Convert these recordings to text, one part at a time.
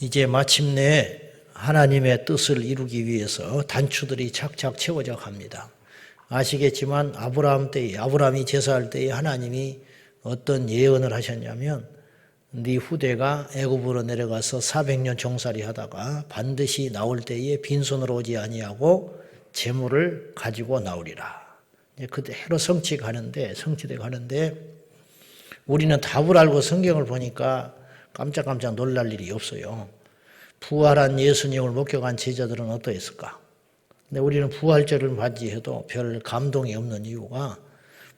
이제 마침내 하나님의 뜻을 이루기 위해서 단추들이 착착 채워져 갑니다. 아시겠지만 아브라함 때에 아브라함이 제사할 때에 하나님이 어떤 예언을 하셨냐면 네 후대가 애굽으로 내려가서 400년 종살이 하다가 반드시 나올 때에 빈손으로 오지 아니하고 재물을 가지고 나오리라. 그대로 성취 가는데 성취돼 가는데 우리는 답을 알고 성경을 보니까 깜짝깜짝 놀랄 일이 없어요. 부활한 예수님을 목격한 제자들은 어떠했을까? 근데 우리는 부활절을 맞이해도 별 감동이 없는 이유가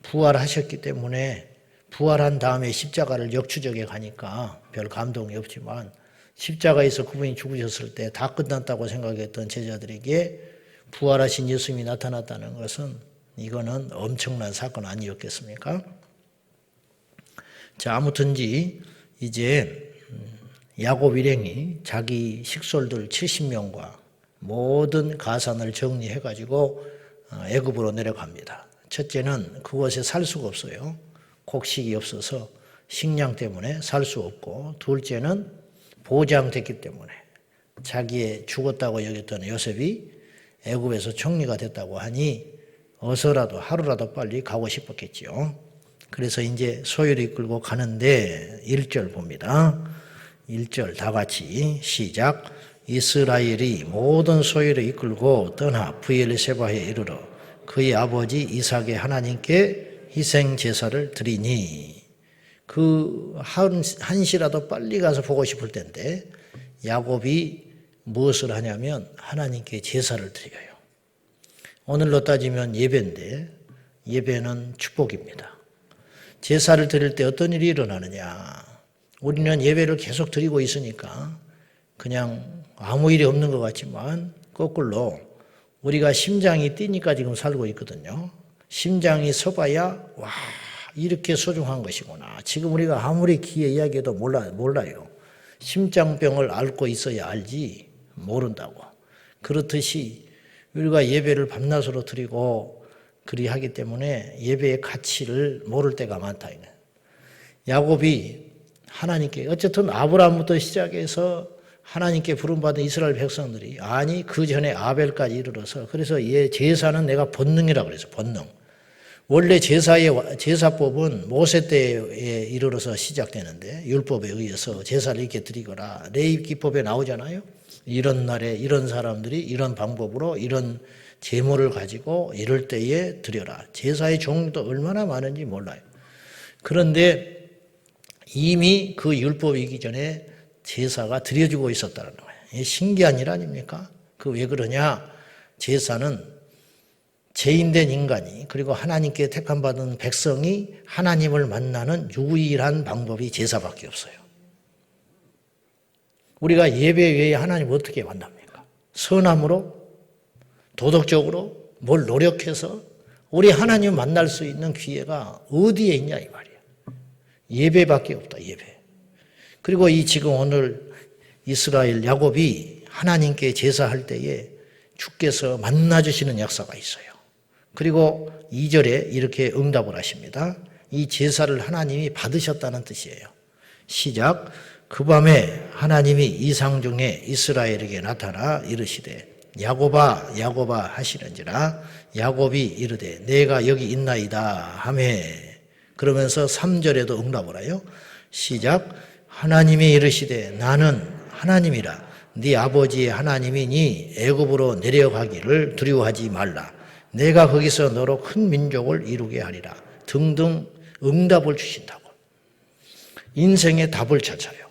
부활하셨기 때문에 부활한 다음에 십자가를 역추적해 가니까 별 감동이 없지만 십자가에서 그분이 죽으셨을 때 다 끝났다고 생각했던 제자들에게 부활하신 예수님이 나타났다는 것은 이거는 엄청난 사건 아니었겠습니까? 자, 아무튼지 이제 야곱 일행이 자기 식솔들 70명과 모든 가산을 정리해 가지고 어, 애굽으로 내려갑니다. 첫째는 그곳에 살 수가 없어요. 곡식이 없어서 식량 때문에 살 수 없고 둘째는 보장됐기 때문에 자기의 죽었다고 여겼던 요셉이 애굽에서 총리가 됐다고 하니 어서라도 하루라도 빨리 가고 싶었겠지요. 그래서 이제 소유를 이끌고 가는데 1절 봅니다. 1절 다 같이 시작. 이스라엘이 모든 소유를 이끌고 떠나 부엘세바에 이르러 그의 아버지 이삭의 하나님께 희생 제사를 드리니 그 한, 한시라도 빨리 가서 보고 싶을 텐데 야곱이 무엇을 하냐면 하나님께 제사를 드려요. 오늘로 따지면 예배인데 예배는 축복입니다. 제사를 드릴 때 어떤 일이 일어나느냐? 우리는 예배를 계속 드리고 있으니까 그냥 아무 일이 없는 것 같지만 거꾸로 우리가 심장이 뛰니까 지금 살고 있거든요. 심장이 서봐야 와 이렇게 소중한 것이구나. 지금 우리가 아무리 귀에 이야기해도 몰라 몰라요. 심장병을 앓고 있어야 알지 모른다고. 그렇듯이 우리가 예배를 밤낮으로 드리고 그리 하기 때문에 예배의 가치를 모를 때가 많다. 야곱이 하나님께 어쨌든 아브라함부터 시작해서 하나님께 부름받은 이스라엘 백성들이 아니 그 전에 아벨까지 이르러서 그래서 얘 제사는 내가 본능이라고 그래서 본능. 원래 제사의 제사법은 모세 때에 이르러서 시작되는데 율법에 의해서 제사를 이렇게 드리거라 레위 기법에 나오잖아요. 이런 날에 이런 사람들이 이런 방법으로 이런 제물을 가지고 이럴 때에 드려라. 제사의 종류도 얼마나 많은지 몰라요. 그런데 이미 그 율법이기 전에 제사가 드려지고 있었다는 거예요. 신기한 일 아닙니까? 그 왜 그러냐? 제사는 죄인된 인간이 그리고 하나님께 택함받은 백성이 하나님을 만나는 유일한 방법이 제사밖에 없어요. 우리가 예배 외에 하나님 어떻게 만납니까? 선함으로? 도덕적으로? 뭘 노력해서? 우리 하나님 만날 수 있는 기회가 어디에 있냐 이. 예배밖에 없다, 예배. 그리고 이 지금 오늘 이스라엘 야곱이 하나님께 제사할 때에 주께서 만나 주시는 역사가 있어요. 그리고 2절에 이렇게 응답을 하십니다. 이 제사를 하나님이 받으셨다는 뜻이에요. 시작. 그 밤에 하나님이 이상 중에 이스라엘에게 나타나 이르시되 야곱아 야곱아 하시는지라 야곱이 이르되 내가 여기 있나이다 하매 그러면서 3절에도 응답을 하요. 시작. 하나님이 이르시되 나는 하나님이라 네 아버지의 하나님이니 애굽으로 내려가기를 두려워하지 말라. 내가 거기서 너로 큰 민족을 이루게 하리라. 등등 응답을 주신다고. 인생의 답을 찾아요.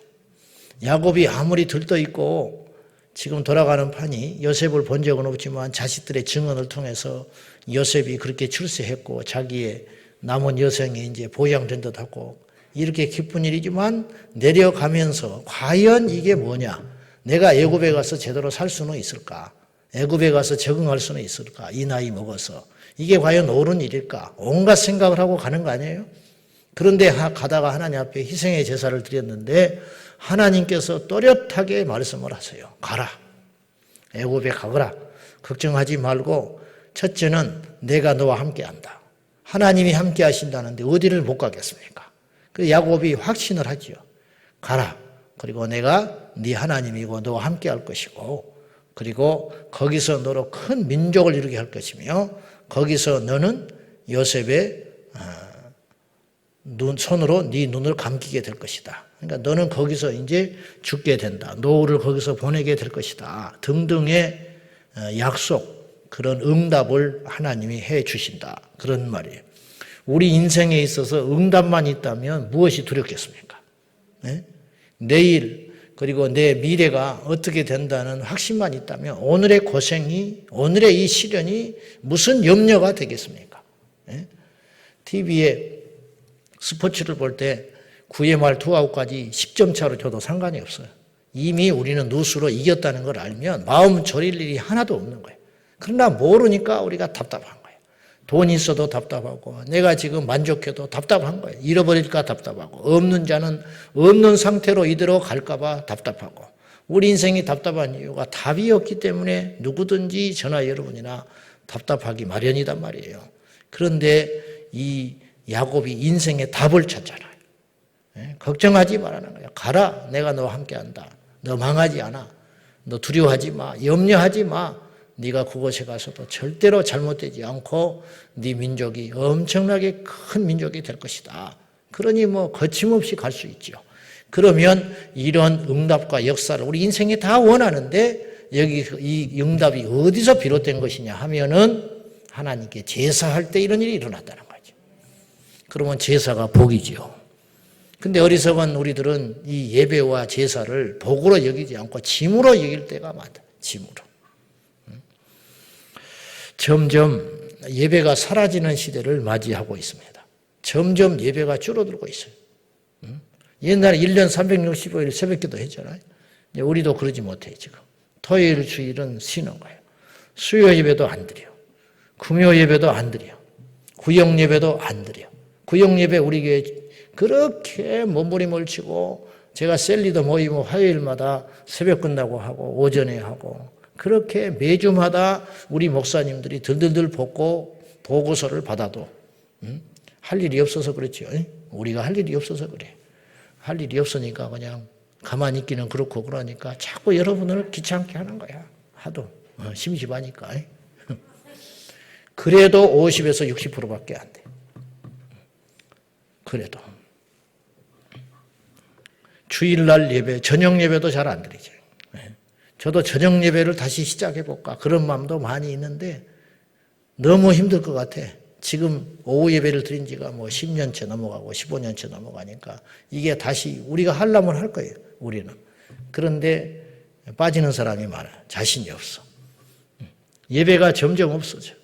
야곱이 아무리 들떠 있고 지금 돌아가는 판이 요셉을 본 적은 없지만 자식들의 증언을 통해서 요셉이 그렇게 출세했고 자기의 남은 여생이 이제 보양된 듯 하고 이렇게 기쁜 일이지만 내려가면서 과연 이게 뭐냐? 내가 애굽에 가서 제대로 살 수는 있을까? 애굽에 가서 적응할 수는 있을까? 이 나이 먹어서 이게 과연 옳은 일일까? 온갖 생각을 하고 가는 거 아니에요? 그런데 가다가 하나님 앞에 희생의 제사를 드렸는데 하나님께서 또렷하게 말씀을 하세요. 가라. 애굽에 가거라. 걱정하지 말고 첫째는 내가 너와 함께 한다. 하나님이 함께 하신다는데 어디를 못 가겠습니까? 그 야곱이 확신을 하지요. 가라. 그리고 내가 네 하나님이고 너와 함께 할 것이고 그리고 거기서 너로 큰 민족을 이루게 할 것이며 거기서 너는 요셉의 아, 눈 손으로 네 눈을 감기게 될 것이다. 그러니까 너는 거기서 이제 죽게 된다. 노후를 거기서 보내게 될 것이다. 등등의 어, 약속 그런 응답을 하나님이 해 주신다. 그런 말이에요. 우리 인생에 있어서 응답만 있다면 무엇이 두렵겠습니까? 네? 내일 그리고 내 미래가 어떻게 된다는 확신만 있다면 오늘의 고생이 오늘의 이 시련이 무슨 염려가 되겠습니까? 네? TV에 스포츠를 볼 때 9회 말 투아웃까지 10점 차로 줘도 상관이 없어요. 이미 우리는 누수로 이겼다는 걸 알면 마음 졸일 일이 하나도 없는 거예요. 그러나 모르니까 우리가 답답한 거예요. 돈 있어도 답답하고 내가 지금 만족해도 답답한 거예요. 잃어버릴까 답답하고 없는 자는 없는 상태로 이대로 갈까 봐 답답하고 우리 인생이 답답한 이유가 답이 없기 때문에 누구든지 저나 여러분이나 답답하기 마련이단 말이에요. 그런데 이 야곱이 인생의 답을 찾잖아요. 예? 걱정하지 말라는 거야. 가라. 내가 너와 함께 한다. 너 망하지 않아. 너 두려워하지 마. 염려하지 마. 네가 그곳에 가서도 절대로 잘못되지 않고 네 민족이 엄청나게 큰 민족이 될 것이다. 그러니 뭐 거침없이 갈 수 있죠. 그러면 이런 응답과 역사를 우리 인생에 다 원하는데 여기 이 응답이 어디서 비롯된 것이냐 하면은 하나님께 제사할 때 이런 일이 일어났다는 거죠. 그러면 제사가 복이지요. 근데 어리석은 우리들은 이 예배와 제사를 복으로 여기지 않고 짐으로 여길 때가 많다. 짐으로. 점점 예배가 사라지는 시대를 맞이하고 있습니다. 점점 예배가 줄어들고 있어요. 옛날에 1년 365일 새벽 기도 했잖아요. 우리도 그러지 못해, 지금. 토요일, 주일은 쉬는 거예요. 수요 예배도 안 드려. 금요 예배도 안 드려. 구역 예배도 안 드려. 구역 예배 우리 교회 그렇게 몸부림을 치고 제가 셀리더 모임 화요일마다 새벽 끝나고 하고 오전에 하고 그렇게 매주마다 우리 목사님들이 들들들 볶고 보고서를 받아도 음? 할 일이 없어서 그렇죠. 우리가 할 일이 없어서 그래. 할 일이 없으니까 그냥 가만히 있기는 그렇고 그러니까 자꾸 여러분을 귀찮게 하는 거야. 하도 어, 심심하니까. 그래도 50에서 60%밖에 안 돼. 그래도 주일날 예배, 저녁 예배도 잘 안 드리죠. 저도 저녁 예배를 다시 시작해 볼까 그런 마음도 많이 있는데 너무 힘들 것 같아. 지금 오후 예배를 드린 지가 뭐 10년째 넘어가고 15년째 넘어가니까 이게 다시 우리가 하려면 할 거예요. 우리는. 그런데 빠지는 사람이 많아. 자신이 없어. 예배가 점점 없어져.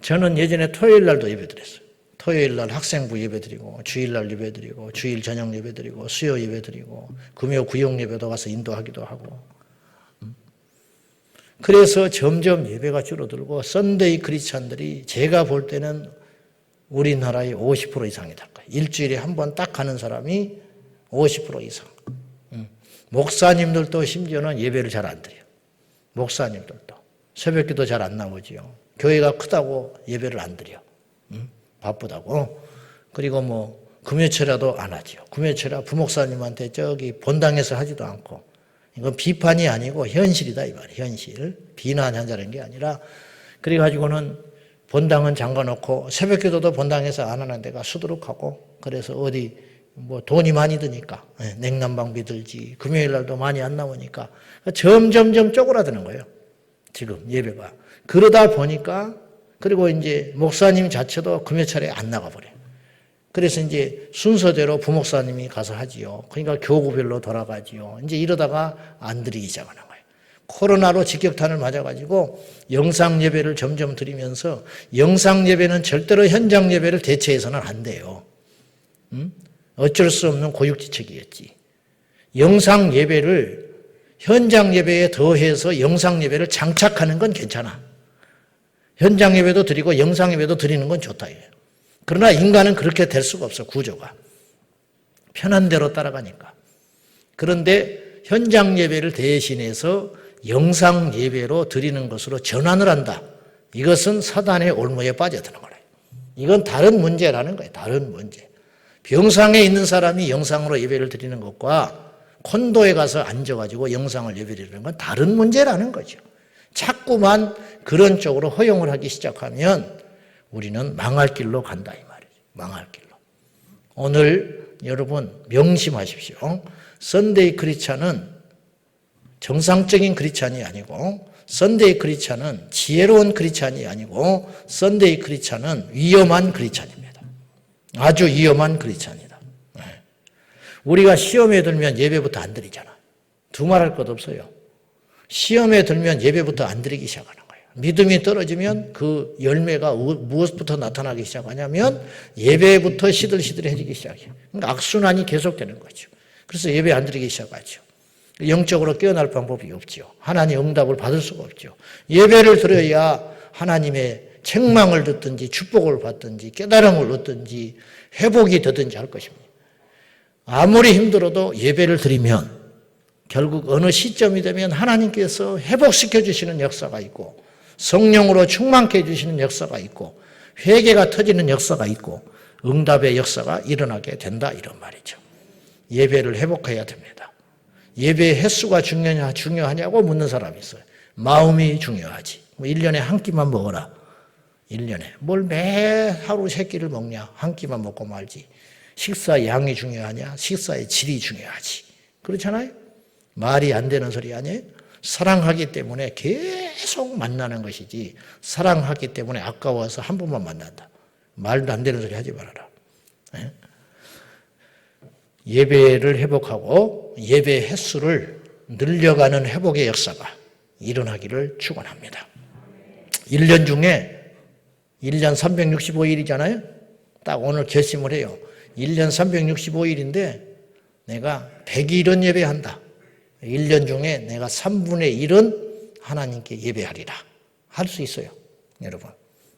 저는 예전에 토요일 날도 예배 드렸어요. 토요일 날 학생부 예배 드리고 주일 날 예배 드리고 주일 저녁 예배 드리고 수요 예배 드리고 금요 구역 예배도 가서 인도하기도 하고 그래서 점점 예배가 줄어들고 썬데이 크리스찬들이 제가 볼 때는 우리나라의 50% 이상이 될 거예요. 일주일에 한 번 딱 가는 사람이 50% 이상. 목사님들도 심지어는 예배를 잘 안 드려요. 목사님들도. 새벽기도 잘 안 나오지요. 교회가 크다고 예배를 안 드려. 바쁘다고. 그리고 뭐 금요철야도 안 하지요. 금요철야 부목사님한테 저기 본당에서 하지도 않고 이건 비판이 아니고 현실이다 이 말이에요. 현실. 비난한다는 게 아니라 그래 가지고는 본당은 잠가놓고 새벽 기도도 본당에서 안 하는 데가 수두룩하고 그래서 어디 뭐 돈이 많이 드니까 예, 냉난방비 들지 금요일 날도 많이 안 나오니까 점점점 쪼그라드는 거예요. 지금 예배가 그러다 보니까 그리고 이제 목사님 자체도 금요철에 안 나가 버려요. 그래서 이제 순서대로 부목사님이 가서 하지요. 그러니까 교구별로 돌아가지요. 이제 이러다가 안 드리기 시작하는 거예요. 코로나로 직격탄을 맞아가지고 영상 예배를 점점 드리면서 영상 예배는 절대로 현장 예배를 대체해서는 안 돼요. 음? 어쩔 수 없는 고육지책이었지. 영상 예배를 현장 예배에 더해서 영상 예배를 장착하는 건 괜찮아. 현장 예배도 드리고 영상 예배도 드리는 건 좋다. 그러나 인간은 그렇게 될 수가 없어, 구조가. 편한 대로 따라가니까. 그런데 현장 예배를 대신해서 영상 예배로 드리는 것으로 전환을 한다. 이것은 사단의 올무에 빠져드는 거예요. 이건 다른 문제라는 거예요. 다른 문제. 병상에 있는 사람이 영상으로 예배를 드리는 것과 콘도에 가서 앉아가지고 영상을 예배 드리는 건 다른 문제라는 거죠. 자꾸만 그런 쪽으로 허용을 하기 시작하면 우리는 망할 길로 간다 이 말이죠. 망할 길로. 오늘 여러분 명심하십시오. 선데이 크리스찬은 정상적인 크리스찬이 아니고 선데이 크리스찬은 지혜로운 크리스찬이 아니고 선데이 크리스찬은 위험한 크리스찬입니다. 아주 위험한 크리스찬이다. 네. 우리가 시험에 들면 예배부터 안 드리잖아. 두말할 것 없어요. 시험에 들면 예배부터 안 드리기 거예요. 믿음이 떨어지면 그 열매가 무엇부터 나타나기 시작하냐면 예배부터 시들시들해지기 시작해요. 그러니까 악순환이 계속되는 거죠. 그래서 예배 안 드리기 시작하죠. 영적으로 깨어날 방법이 없죠. 하나님 응답을 받을 수가 없죠. 예배를 드려야 하나님의 책망을 듣든지 축복을 받든지 깨달음을 얻든지 회복이 되든지 할 것입니다. 아무리 힘들어도 예배를 드리면 결국 어느 시점이 되면 하나님께서 회복시켜 주시는 역사가 있고 성령으로 충만케 해 주시는 역사가 있고 회개가 터지는 역사가 있고 응답의 역사가 일어나게 된다 이런 말이죠. 예배를 회복해야 됩니다. 예배 횟수가 중요하냐, 중요하냐고 묻는 사람이 있어요. 마음이 중요하지. 뭐 1년에 한 끼만 먹어라. 1년에. 뭘 매 하루 세 끼를 먹냐. 한 끼만 먹고 말지. 식사 양이 중요하냐. 식사의 질이 중요하지. 그렇잖아요? 말이 안 되는 소리 아니에요? 사랑하기 때문에 계속 만나는 것이지. 사랑하기 때문에 아까워서 한 번만 만난다. 말도 안 되는 소리 하지 말아라. 네? 예배를 회복하고 예배 횟수를 늘려가는 회복의 역사가 일어나기를 축원합니다. 1년 중에 1년 365일이잖아요. 딱 오늘 결심을 해요. 1년 365일인데 내가 100일은 예배한다. 1년 중에 내가 3분의 1은 하나님께 예배하리라. 할 수 있어요. 여러분.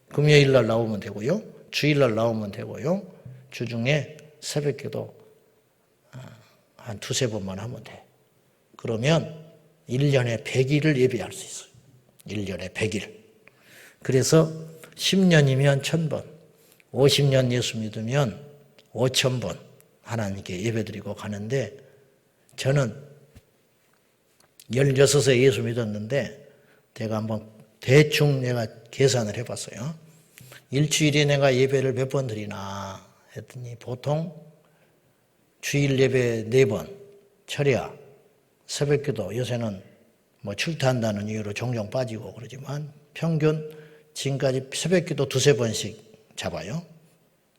금요일 날 나오면 되고요. 주일 날 나오면 되고요. 주중에 새벽 기도 한 두세 번만 하면 돼. 그러면 1년에 100일을 예배할 수 있어요. 1년에 100일. 그래서 10년이면 1000번, 50년 예수 믿으면 5000번 하나님께 예배드리고 가는데 저는 16세 예수 믿었는데 제가 한번 대충 내가 계산을 해봤어요. 일주일에 내가 예배를 몇 번 드리나 했더니 보통 주일 예배 네 번, 철야, 새벽 기도 요새는 뭐 출퇴한다는 이유로 종종 빠지고 그러지만 평균 지금까지 새벽 기도 두세 번씩 잡아요.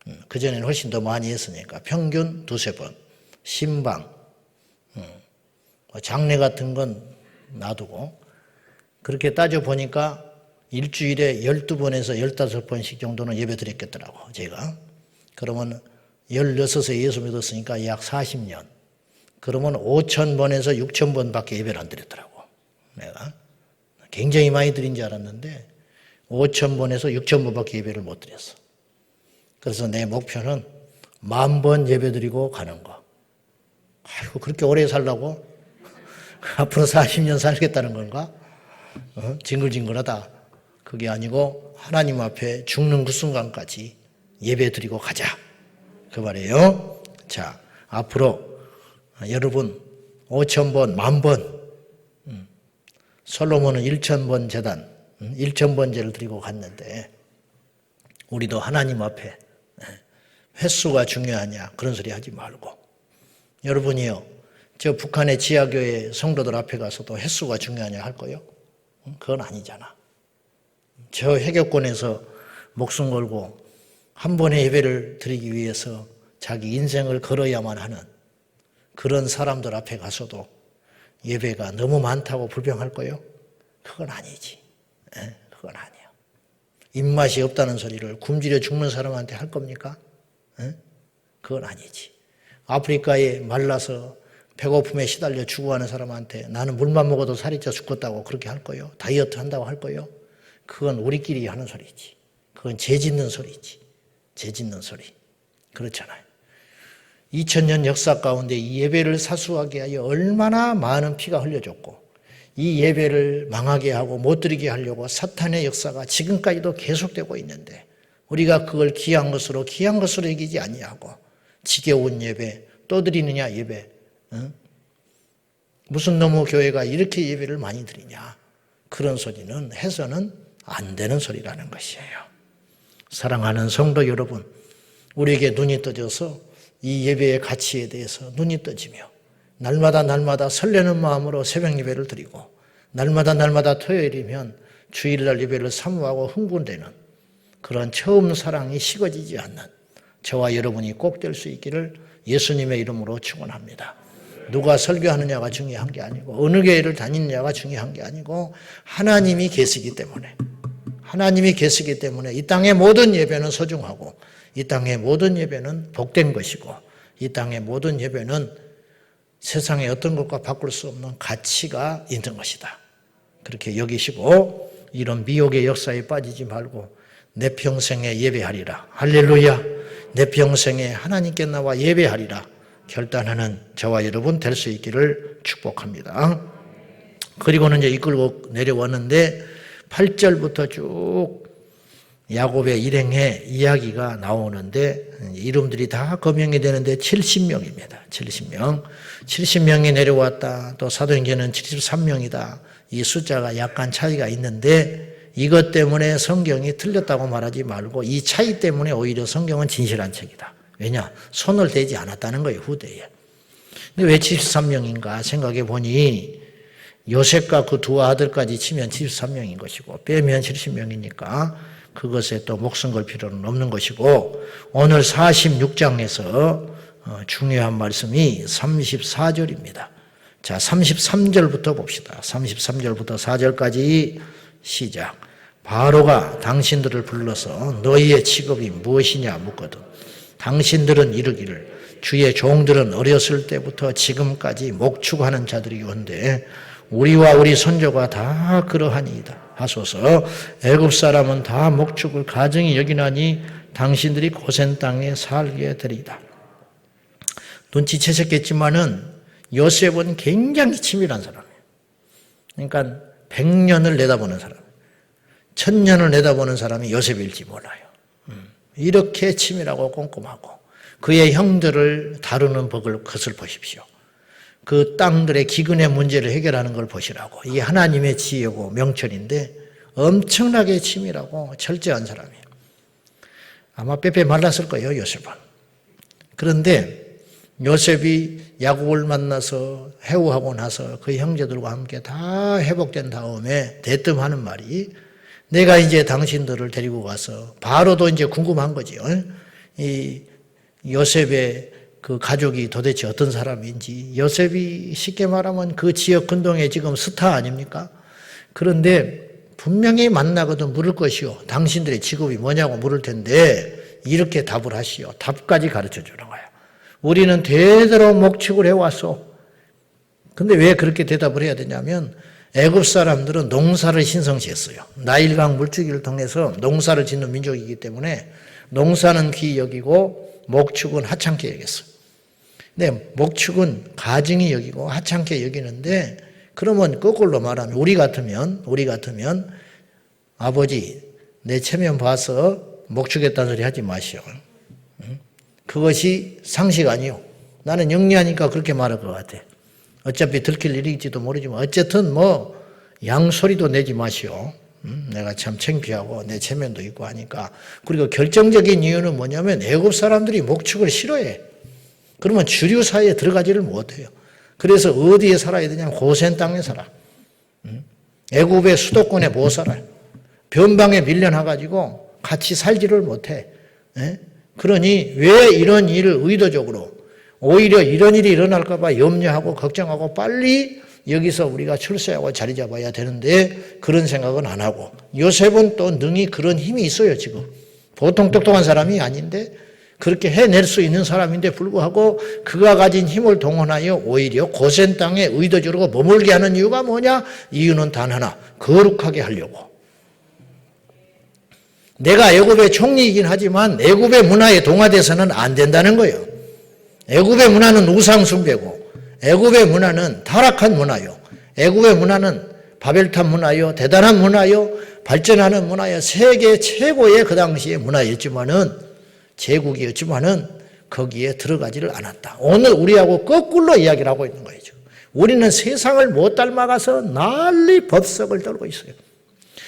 음, 그전에는 훨씬 더 많이 했으니까 평균 두세 번. 신방, 장례 같은 건 놔두고 그렇게 따져 보니까 일주일에 12번에서 15번씩 정도는 예배 드렸겠더라고, 제가. 그러면 16세 예수 믿었으니까 약 40년. 그러면 5천 번에서 6천 번밖에 예배를 안 드렸더라고. 내가. 굉장히 많이 드린 줄 알았는데 5천 번에서 6천 번밖에 예배를 못 드렸어. 그래서 내 목표는 만 번 예배 드리고 가는 거. 아이고, 그렇게 오래 살라고? 앞으로 40년 살겠다는 건가? 어? 징글징글하다. 그게 아니고 하나님 앞에 죽는 그 순간까지 예배 드리고 가자. 그 말이에요. 자, 앞으로 여러분 5천 번, 만 번, 음, 솔로몬은 1천 번 재단, 1천 음, 번제를 드리고 갔는데 우리도 하나님 앞에 예, 횟수가 중요하냐 그런 소리 하지 말고 여러분이요 저 북한의 지하교회 성도들 앞에 가서도 횟수가 중요하냐 할 거요? 음, 그건 아니잖아. 저 해격권에서 목숨 걸고 한 번의 예배를 드리기 위해서 자기 인생을 걸어야만 하는 그런 사람들 앞에 가서도 예배가 너무 많다고 불평할 거요? 그건 아니지. 예, 그건 아니야. 입맛이 없다는 소리를 굶주려 죽는 사람한테 할 겁니까? 예? 그건 아니지. 아프리카에 말라서 배고픔에 시달려 죽어가는 사람한테 나는 물만 먹어도 살이 쪄 죽겠다고 그렇게 할 거요? 다이어트 한다고 할 거요? 그건 우리끼리 하는 소리지. 그건 죄 짓는 소리지. 죄 짓는 소리. 그렇잖아요. 2000년 역사 가운데 이 예배를 사수하게 하여 얼마나 많은 피가 흘려졌고 이 예배를 망하게 하고 못 드리게 하려고 사탄의 역사가 지금까지도 계속되고 있는데 우리가 그걸 귀한 것으로 귀한 것으로 여기지 아니하고 지겨운 예배 또 드리느냐 예배 응? 무슨 너무 교회가 이렇게 예배를 많이 드리냐. 그런 소리는 해서는 안 되는 소리라는 것이에요. 사랑하는 성도 여러분, 우리에게 눈이 떠져서 이 예배의 가치에 대해서 눈이 떠지며 날마다 날마다 설레는 마음으로 새벽 예배를 드리고 날마다 날마다 토요일이면 주일날 예배를 사모하고 흥분되는 그런 처음 사랑이 식어지지 않는 저와 여러분이 꼭 될 수 있기를 예수님의 이름으로 축원합니다. 누가 설교하느냐가 중요한 게 아니고 어느 교회를 다니느냐가 중요한 게 아니고 하나님이 계시기 때문에 하나님이 계시기 때문에 이 땅의 모든 예배는 소중하고 이 땅의 모든 예배는 복된 것이고 이 땅의 모든 예배는 세상의 어떤 것과 바꿀 수 없는 가치가 있는 것이다. 그렇게 여기시고 이런 미혹의 역사에 빠지지 말고 내 평생에 예배하리라. 할렐루야. 내 평생에 하나님께 나와 예배하리라. 결단하는 저와 여러분 될 수 있기를 축복합니다. 그리고는 이제 이끌고 내려왔는데 8절부터 쭉 야곱의 일행의 이야기가 나오는데 이름들이 다 거명이 되는데 70명입니다. 70명. 70명이 내려왔다. 또 사도행전은 73명이다. 이 숫자가 약간 차이가 있는데 이것 때문에 성경이 틀렸다고 말하지 말고 이 차이 때문에 오히려 성경은 진실한 책이다. 왜냐? 손을 대지 않았다는 거예요, 후대에. 근데 왜 73명인가 생각해 보니 요셉과 그 두 아들까지 치면 73명인 것이고 빼면 70명이니까 그것에 또 목숨 걸 필요는 없는 것이고 오늘 46장에서 어, 중요한 말씀이 34절입니다. 자, 33절부터 봅시다. 33절부터 4절까지 시작. 바로가 당신들을 불러서 너희의 직업이 무엇이냐 묻거든. 당신들은 이르기를 주의 종들은 어렸을 때부터 지금까지 목축하는 자들이온데 우리와 우리 손조가 다 그러하니이다. 하소서 애굽 사람은 다 목축을 가정히 여기나니 당신들이 고센 땅에 살게 되리다. 눈치채셨겠지만은 요셉은 굉장히 치밀한 사람이에요. 그러니까 100년을 내다보는 사람. 천년을 내다보는 사람이 요셉일지 몰라요. 음. 이렇게 치밀하고 꼼꼼하고 그의 형들을 다루는 법을 것을 보십시오. 그 땅들의 기근의 문제를 해결하는 걸 보시라고. 이게 하나님의 지혜고 명철인데 엄청나게 치밀하고 철저한 사람이에요. 아마 빼빼 말랐을 거예요, 요셉은. 그런데 요셉이 야곱을 만나서 해우하고 나서 그 형제들과 함께 다 회복된 다음에 대뜸 하는 말이 내가 이제 당신들을 데리고 가서 바로도 이제 궁금한 거지요. 이 요셉의 그 가족이 도대체 어떤 사람인지 요셉이 쉽게 말하면 그 지역 근동의 지금 스타 아닙니까? 그런데 분명히 만나거든 물을 것이요. 당신들의 직업이 뭐냐고 물을 텐데 이렇게 답을 하시오. 답까지 가르쳐 주는 거야. 우리는 대대로 목축을 해왔어. 근데 왜 그렇게 대답을 해야 되냐면 애굽 사람들은 농사를 신성시했어요. 나일강 물주기를 통해서 농사를 짓는 민족이기 때문에 농사는 귀히 여기고 목축은 하찮게 여겼어요. 근데 목축은 가증히 여기고 하찮게 여기는데 그러면 거꾸로 말하면 우리 같으면 우리 같으면 아버지 내 체면 봐서 목축했다는 소리 하지 마시오. 그것이 상식 아니요. 나는 영리하니까 그렇게 말할 것 같아. 어차피 들킬 일일지도 모르지만 어쨌든 뭐 양소리도 내지 마시오. 음, 내가 참 창피하고 내 체면도 있고 하니까 그리고 결정적인 이유는 뭐냐면 애굽 사람들이 목축을 싫어해. 그러면 주류 사회에 들어가지를 못해요. 그래서 어디에 살아야 되냐 고센 땅에 살아. 음? 애굽의 수도권에 못 살아요. 변방에 밀려나가지고 같이 살지를 못해. 에? 그러니 왜 이런 일을 의도적으로 오히려 이런 일이 일어날까봐 염려하고 걱정하고 빨리 여기서 우리가 출세하고 자리 잡아야 되는데 그런 생각은 안 하고 요셉은 또 능히 그런 힘이 있어요 지금 보통 똑똑한 사람이 아닌데 그렇게 해낼 수 있는 사람인데 불구하고 그가 가진 힘을 동원하여 오히려 고센 땅에 의도적으로 머물게 하는 이유가 뭐냐? 이유는 단 하나 거룩하게 하려고 내가 애굽의 총리이긴 하지만 애굽의 문화에 동화돼서는 안 된다는 거예요. 애굽의 문화는 우상 숭배고 애굽의 문화는 타락한 문화요. 애굽의 문화는 바벨탑 문화요, 대단한 문화요, 발전하는 문화요, 세계 최고의 그 당시의 문화였지만은 제국이었지만은 거기에 들어가지를 않았다. 오늘 우리하고 거꾸로 이야기를 하고 있는 거예요. 우리는 세상을 못 닮아가서 난리 법석을 떨고 있어요.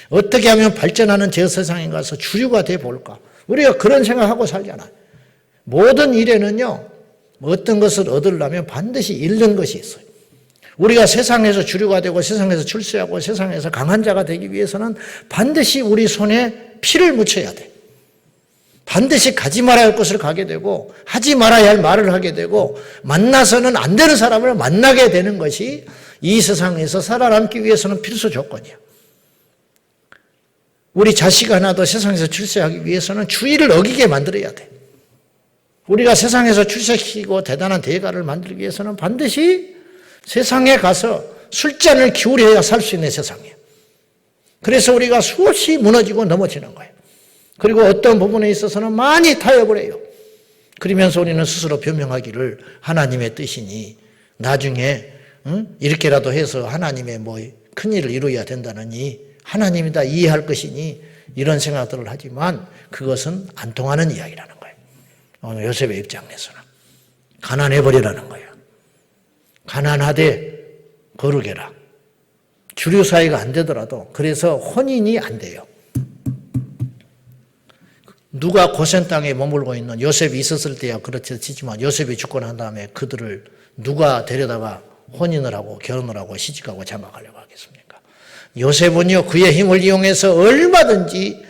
어떻게 하면 발전하는 저 세상에 가서 주류가 돼 볼까? 우리가 그런 생각하고 살잖아요. 모든 일에는요, 어떤 것을 얻으려면 반드시 잃는 것이 있어요. 우리가 세상에서 주류가 되고 세상에서 출세하고 세상에서 강한 자가 되기 위해서는 반드시 우리 손에 피를 묻혀야 돼. 반드시 가지 말아야 할 것을 가게 되고 하지 말아야 할 말을 하게 되고 만나서는 안 되는 사람을 만나게 되는 것이 이 세상에서 살아남기 위해서는 필수 조건이야. 우리 자식 하나도 세상에서 출세하기 위해서는 주의를 어기게 만들어야 돼. 우리가 세상에서 출세시키고 대단한 대가를 만들기 위해서는 반드시 세상에 가서 술잔을 기울여야 살 수 있는 세상이에요. 그래서 우리가 수없이 무너지고 넘어지는 거예요. 그리고 어떤 부분에 있어서는 많이 타협을 해요. 그러면서 우리는 스스로 변명하기를 하나님의 뜻이니 나중에 응? 이렇게라도 해서 하나님의 뭐 큰일을 이루어야 된다느니 하나님이 다 이해할 것이니 이런 생각들을 하지만 그것은 안 통하는 이야기라는. 오늘 요셉의 입장에서는 가난해 버리라는 거예요. 가난하되 거룩해라. 주류 사회가 안 되더라도 그래서 혼인이 안 돼요. 누가 고센 땅에 머물고 있는 요셉이 있었을 때야 그렇지 치지만 요셉이 죽고 난 다음에 그들을 누가 데려다가 혼인을 하고 결혼을 하고 시집가고 장가가려고 하겠습니까? 요셉은요 그의 힘을 이용해서 얼마든지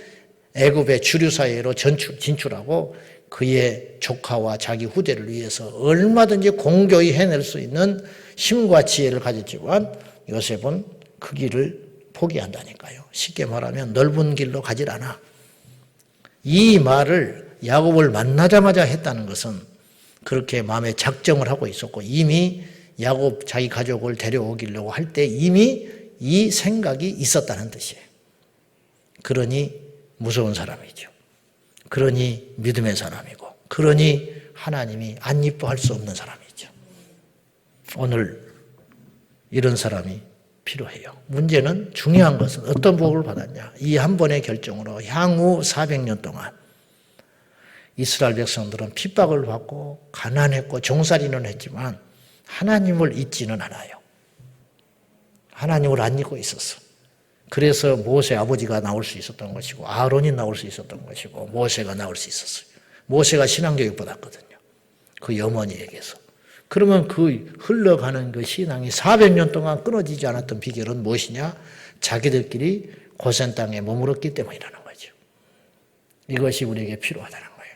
애굽의 주류 사회로 전출 진출하고 그의 조카와 자기 후대를 위해서 얼마든지 공교히 해낼 수 있는 힘과 지혜를 가졌지만 요셉은 그 길을 포기한다니까요. 쉽게 말하면 넓은 길로 가질 않아. 이 말을 야곱을 만나자마자 했다는 것은 그렇게 마음에 작정을 하고 있었고 이미 야곱 자기 가족을 데려오기려고 할 때 이미 이 생각이 있었다는 뜻이에요. 그러니 무서운 사람이죠. 그러니 믿음의 사람이고 그러니 하나님이 안 이뻐할 수 없는 사람이죠. 오늘 이런 사람이 필요해요. 문제는 중요한 것은 어떤 복을 받았냐. 이 한 번의 결정으로 향후 400년 동안 이스라엘 백성들은 핍박을 받고 가난했고 종살이는 했지만 하나님을 잊지는 않아요. 하나님을 안 잊고 있었어. 그래서 모세 아버지가 나올 수 있었던 것이고 아론이 나올 수 있었던 것이고 모세가 나올 수 있었어요. 모세가 신앙교육 받았거든요. 그 어머니에게서. 그러면 그 흘러가는 그 신앙이 400년 동안 끊어지지 않았던 비결은 무엇이냐? 자기들끼리 고센 땅에 머물렀기 때문이라는 거죠. 이것이 우리에게 필요하다는 거예요.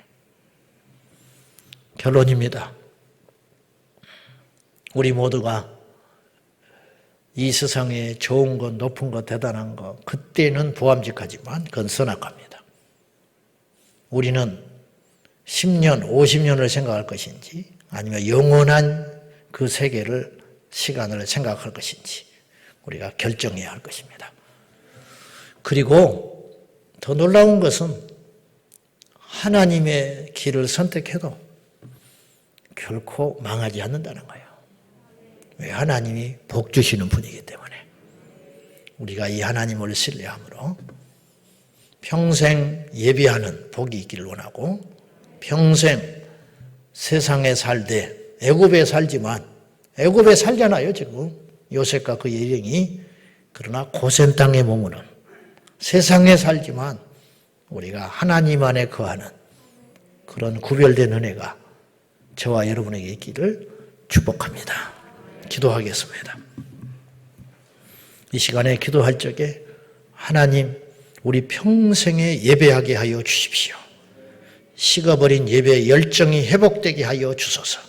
결론입니다. 우리 모두가 이 세상에 좋은 것, 높은 것, 대단한 것, 그때는 부함직하지만 그건 선악합니다. 우리는 10년, 50년을 생각할 것인지 아니면 영원한 그 세계를 시간을 생각할 것인지 우리가 결정해야 할 것입니다. 그리고 더 놀라운 것은 하나님의 길을 선택해도 결코 망하지 않는다는 거예요. 왜 하나님이 복 주시는 분이기 때문에 우리가 이 하나님을 신뢰함으로 평생 예비하는 복이 있기를 원하고 평생 세상에 살되 애굽에 살지만 애굽에 살잖아요 지금 요셉과 그 예령이 그러나 고센 땅에 머무는 세상에 살지만 우리가 하나님 안에 거하는 그런 구별된 은혜가 저와 여러분에게 있기를 축복합니다. 기도하겠습니다. 이 시간에 기도할 적에 하나님 우리 평생에 예배하게 하여 주십시오. 식어버린 예배의 열정이 회복되게 하여 주소서.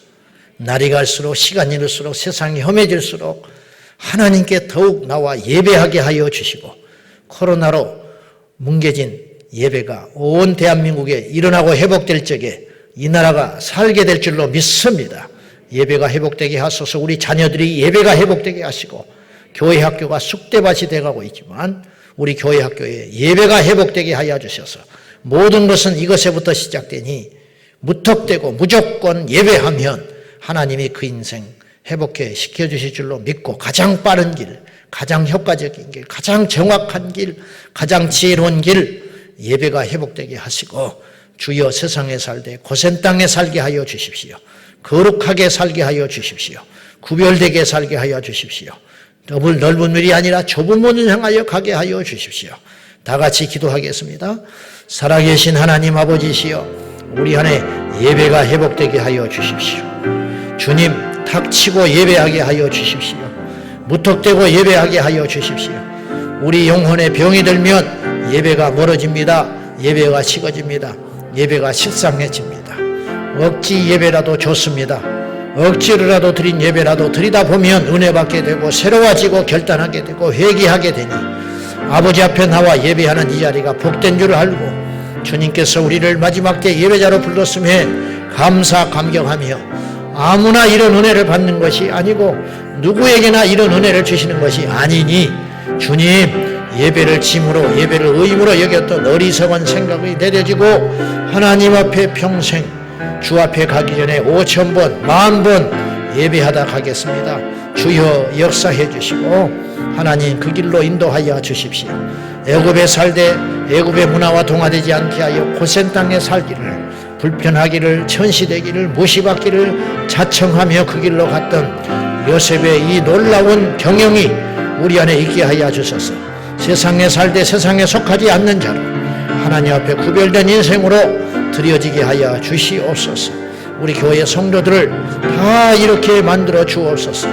날이 갈수록 시간이 갈수록 세상이 험해질수록 하나님께 더욱 나와 예배하게 하여 주시고 코로나로 뭉개진 예배가 온 대한민국에 일어나고 회복될 적에 이 나라가 살게 될 줄로 믿습니다. 예배가 회복되게 하소서 우리 자녀들이 예배가 회복되게 하시고 교회 학교가 쑥대밭이 돼가고 있지만 우리 교회 학교에 예배가 회복되게 하여 주셔서 모든 것은 이것에부터 시작되니 무턱대고 무조건 예배하면 하나님이 그 인생 회복해 시켜주실 줄로 믿고 가장 빠른 길, 가장 효과적인 길, 가장 정확한 길, 가장 지혜로운 길 예배가 회복되게 하시고 주여 세상에 살되 고센 땅에 살게 하여 주십시오. 거룩하게 살게 하여 주십시오. 구별되게 살게 하여 주십시오. 넓은 넓은 물이 아니라 좁은 문을 향하여 가게 하여 주십시오. 다 같이 기도하겠습니다. 살아계신 하나님 아버지시여, 우리 안에 예배가 회복되게 하여 주십시오. 주님, 탁치고 예배하게 하여 주십시오. 무턱대고 예배하게 하여 주십시오. 우리 영혼에 병이 들면 예배가 멀어집니다. 예배가 식어집니다. 예배가 식상해집니다. 억지 예배라도 좋습니다. 억지로라도 드린 예배라도 드리다 보면 은혜 받게 되고 새로워지고 결단하게 되고 회개하게 되니 아버지 앞에 나와 예배하는 이 자리가 복된 줄 알고 주님께서 우리를 마지막 때 예배자로 불렀음에 감사 감격하며 아무나 이런 은혜를 받는 것이 아니고 누구에게나 이런 은혜를 주시는 것이 아니니 주님 예배를 짐으로 예배를 의무로 여겼던 어리석은 생각이 내려지고 하나님 앞에 평생 주 앞에 가기 전에 오천 번, 만 번 예배하다 가겠습니다. 주여 역사해 주시고 하나님 그 길로 인도하여 주십시오. 애굽에 살되 애굽의 문화와 동화되지 않게 하여 고센 땅에 살기를 불편하기를 천시되기를 무시받기를 자청하며 그 길로 갔던 요셉의 이 놀라운 경영이 우리 안에 있게 하여 주소서. 세상에 살되 세상에 속하지 않는 자로 하나님 앞에 구별된 인생으로 드려지게 하여 주시옵소서. 우리 교회 성도들을 다 이렇게 만들어 주옵소서.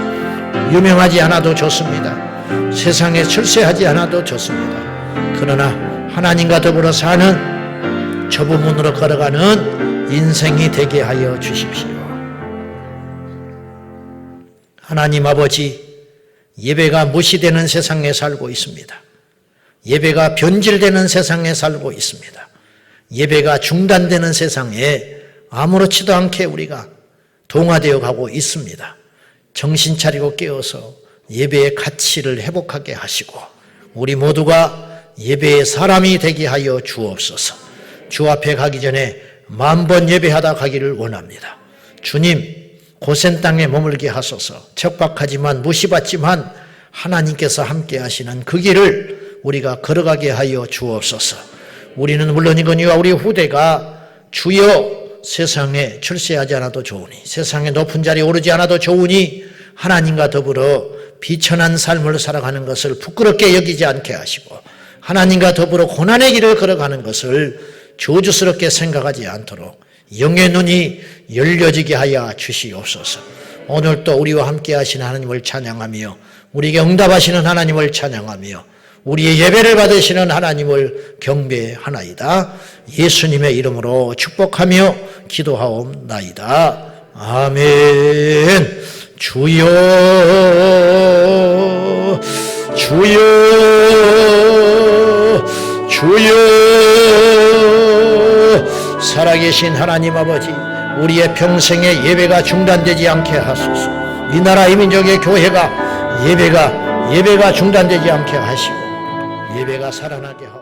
유명하지 않아도 좋습니다. 세상에 출세하지 않아도 좋습니다. 그러나 하나님과 더불어 사는 좁은 문으로 걸어가는 인생이 되게 하여 주십시오. 하나님 아버지, 예배가 무시되는 세상에 살고 있습니다. 예배가 변질되는 세상에 살고 있습니다. 예배가 중단되는 세상에 아무렇지도 않게 우리가 동화되어 가고 있습니다. 정신 차리고 깨어서 예배의 가치를 회복하게 하시고 우리 모두가 예배의 사람이 되게 하여 주옵소서. 주 앞에 가기 전에 만 번 예배하다 가기를 원합니다. 주님, 고센 땅에 머물게 하소서. 척박하지만 무시받지만 하나님께서 함께 하시는 그 길을 우리가 걸어가게 하여 주옵소서. 우리는 물론이거니와 우리 후대가 주여 세상에 출세하지 않아도 좋으니 세상에 높은 자리에 오르지 않아도 좋으니 하나님과 더불어 비천한 삶을 살아가는 것을 부끄럽게 여기지 않게 하시고 하나님과 더불어 고난의 길을 걸어가는 것을 저주스럽게 생각하지 않도록 영의 눈이 열려지게 하여 주시옵소서. 오늘 또 우리와 함께 하신 하나님을 찬양하며 우리에게 응답하시는 하나님을 찬양하며 우리의 예배를 받으시는 하나님을 경배하나이다. 예수님의 이름으로 축복하며 기도하옵나이다. 아멘. 주여, 주여, 주여, 살아계신 하나님 아버지, 우리의 평생의 예배가 중단되지 않게 하소서. 이 나라 이민족의 교회가 예배가 예배가 중단되지 않게 하시고 예배가 살아나게 하옵소서.